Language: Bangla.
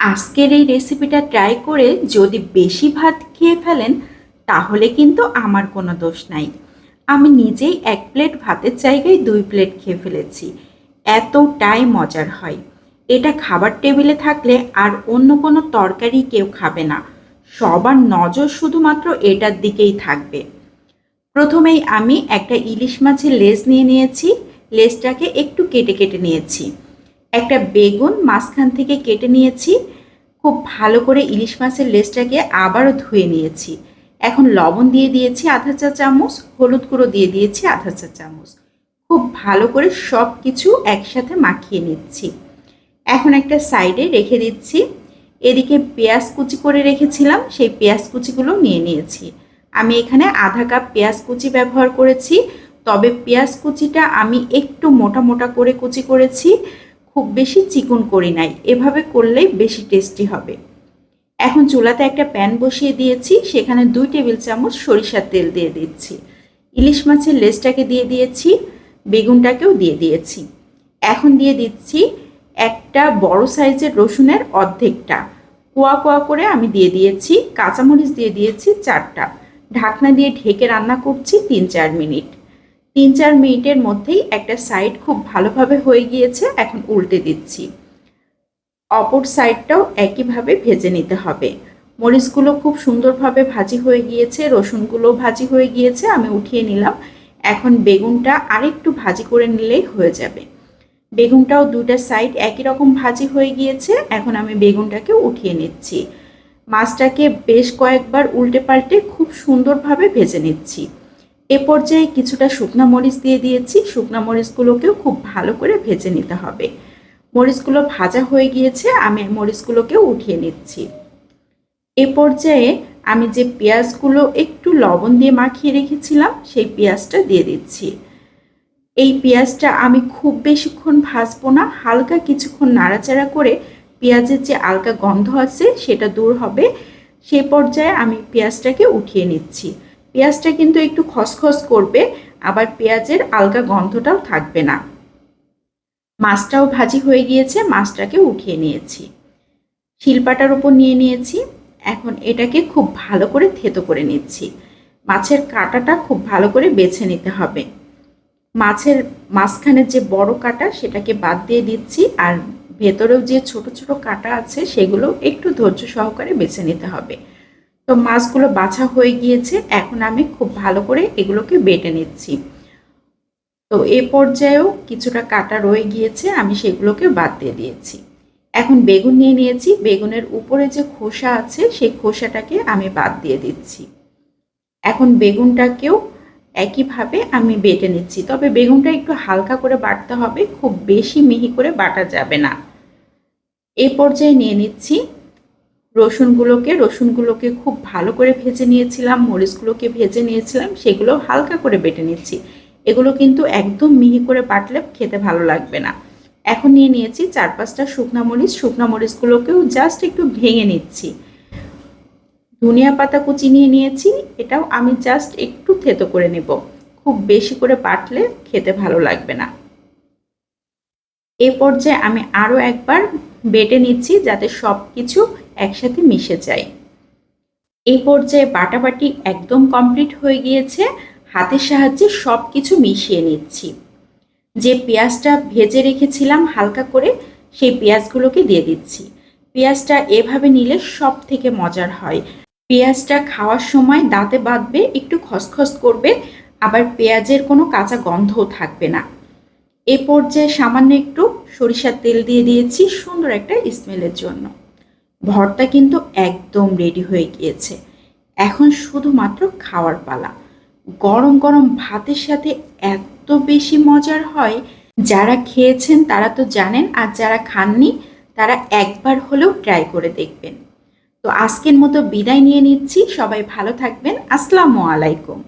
আজকের এই রেসিপিটা ট্রাই করে যদি বেশি ভাত খেয়ে ফেলেন, তাহলে কিন্তু আমার কোনো দোষ নাই। আমি নিজেই এক প্লেট ভাতের জায়গায় দুই প্লেট খেয়ে ফেলেছি। এতটাই মজার হয়। এটা খাবার টেবিলে থাকলে আর অন্য কোনো তরকারি কেউ খাবে না। সবার নজর শুধুমাত্র এটার দিকেই থাকবে। প্রথমেই আমি একটা ইলিশ মাছের লেজ নিয়ে নিয়েছি। লেজটাকে একটু কেটে কেটে নিয়েছি। একটা বেগুন মাঝখান থেকে কেটে নিয়েছি। খুব ভালো করে ইলিশ মাছের লেজটাকে আবারও ধুয়ে নিয়েছি। এখন লবণ দিয়ে দিয়েছি আধা চা চামচ, হলুদ গুঁড়ো দিয়ে দিয়েছি আধা চা চামচ। খুব ভালো করে সব কিছু একসাথে মাখিয়ে নিচ্ছি। এখন একটা সাইডে রেখে দিচ্ছি। এদিকে পেঁয়াজ কুচি করে রেখেছিলাম, সেই পেঁয়াজ কুচিগুলো নিয়ে নিয়েছি। আমি এখানে আধা কাপ পেঁয়াজ কুচি ব্যবহার করেছি, তবে পেঁয়াজ কুচিটা আমি একটু মোটা মোটা করে কুচি করেছি। খুব বেশি চিকন করি নাই। এভাবে করলেই বেশি টেস্টি হবে। এখন চুলাতে একটা প্যান বসিয়ে দিয়েছি, সেখানে দুই টেবিল চামচ সরিষার তেল দিয়ে দিচ্ছি। ইলিশ মাছের লেজটাকে দিয়ে দিয়েছি, বেগুনটাকেও দিয়ে দিয়েছি। এখন দিয়ে দিচ্ছি একটা বড় সাইজের রসুনের অর্ধেকটা। কোয়া কোয়া করে আমি দিয়ে দিয়েছি, কাঁচামরিচ দিয়ে দিয়েছি চারটা। ঢাকনা দিয়ে ঢেকে রান্না করছি তিন চার মিনিট। তিন চার মিনিটের মধ্যেই একটা সাইড খুব ভালোভাবে হয়ে গিয়েছে, এখন উল্টে দিচ্ছি। অপর সাইডটাও একইভাবে ভেজে নিতে হবে। মরিচগুলো খুব সুন্দরভাবে ভাজি হয়ে গিয়েছে রসুনগুলো ভাজি হয়ে গিয়েছে, আমি উঠিয়ে নিলাম। এখন বেগুনটা আরেকটু ভাজি করে নিলেই হয়ে যাবে। বেগুনটাও দুটা সাইড একই রকম ভাজি হয়ে গিয়েছে, এখন আমি বেগুনটাকে উঠিয়ে নিচ্ছি। মাছটাকে বেশ কয়েকবার উল্টে পাল্টে খুব সুন্দরভাবে ভেজে নিচ্ছি। এ পর্যায়ে কিছুটা শুকনা মরিচ দিয়ে দিয়েছি। শুকনা মরিচগুলোকেও খুব ভালো করে ভেজে নিতে হবে। মরিচগুলো ভাজা হয়ে গিয়েছে, আমি মরিচগুলোকেও উঠিয়ে নিচ্ছি। এ পর্যায়ে আমি যে পেঁয়াজগুলো একটু লবণ দিয়ে মাখিয়ে রেখেছিলাম, সেই পেঁয়াজটা দিয়ে দিচ্ছি। এই পেঁয়াজটা আমি খুব বেশিক্ষণ ভাজবো না, হালকা কিছুক্ষণ নাড়াচাড়া করে পেঁয়াজের যে আলকা গন্ধ আছে, সেটা দূর হবে। সেই পর্যায়ে আমি পেঁয়াজটাকে উঠিয়ে নিচ্ছি। পেঁয়াজটা কিন্তু একটু খসখস করবে, আবার পেঁয়াজের আলগা গন্ধটাও থাকবে না। মাছটাও ভাজি হয়ে গিয়েছে, মাছটাকে উঠিয়ে নিয়েছি। শিলপাটার উপর নিয়ে নিয়েছি। এখন এটাকে খুব ভালো করে থেতো করে নিচ্ছি। মাছের কাঁটাটা খুব ভালো করে বেছে নিতে হবে। মাছের মাঝখানের যে বড় কাঁটা, সেটাকে বাদ দিয়ে দিচ্ছি, আর ভেতরেও যে ছোট ছোট কাঁটা আছে, সেগুলো একটু ধৈর্য সহকারে বেছে নিতে হবে। তো মাছগুলো বাছা হয়ে গিয়েছে, এখন আমি খুব ভালো করে এগুলোকে বেটে নিচ্ছি। তো এ পর্যায়েও কিছুটা কাটা রয়ে গিয়েছে, আমি সেগুলোকে বাদ দিয়ে দিয়েছি। এখন বেগুন নিয়ে নিয়েছি, বেগুনের উপরে যে খোসা আছে, সেই খোসাটাকে আমি বাদ দিয়ে দিচ্ছি। এখন বেগুনটাকেও একইভাবে আমি বেটে নিচ্ছি, তবে বেগুনটা একটু হালকা করে বাটতে হবে, খুব বেশি মিহি করে বাটা যাবে না। এ পর্যায়ে নিয়ে নিচ্ছি রসুনগুলোকে রসুনগুলোকে খুব ভালো করে ভেজে নিয়েছিলাম, মরিচগুলোকে ভেজে নিয়েছিলাম, সেগুলো হালকা করে বেটে নিচ্ছি এগুলো কিন্তু একদম মিহি করে বাটলে খেতে ভালো লাগবে না। এখন নিয়ে নিয়েছি চার পাঁচটা শুকনা মরিচ, শুকনা মরিচগুলোকেও জাস্ট একটু ভেঙে নিচ্ছি। ধনিয়া পাতা কুচি নিয়ে নিয়েছি, এটাও আমি জাস্ট একটু থেতো করে নেব। খুব বেশি করে বাটলে খেতে ভালো লাগবে না। এ পর্যায়ে আমি আরও একবার বেটে নিচ্ছি যাতে সব কিছু একসাথে মিশে যায়। এই পর্যায়ে বাটাবাটি একদম কমপ্লিট হয়ে গিয়েছে, হাতের সাহায্যে সব কিছু মিশিয়ে নিচ্ছি। যে পেঁয়াজটা ভেজে রেখেছিলাম হালকা করে, সেই পেঁয়াজগুলোকে দিয়ে দিচ্ছি। পেঁয়াজটা এভাবে নিলে সব থেকে মজার হয়। পেঁয়াজটা খাওয়ার সময় দাঁতে বাঁধবে, একটু খসখস করবে, আবার পেঁয়াজের কোনো কাঁচা গন্ধও থাকবে না। এ পর্যায়ে সামান্য একটু সরিষার তেল দিয়ে দিয়েছি সুন্দর একটা স্মেলের জন্য। ভর্তা কিন্তু একদম রেডি হয়ে গিয়েছে। এখন শুধুমাত্র খাওয়ার পালা। গরম গরম ভাতের সাথে এত বেশি মজার হয়, যারা খেয়েছেন তারা তো জানেন আর যারা খাননি তারা একবার হলেও ট্রাই করে দেখবেন। তো আজকের মতো বিদায় নিয়ে নিচ্ছি। সবাই ভালো থাকবেন। আসসালামু আলাইকুম।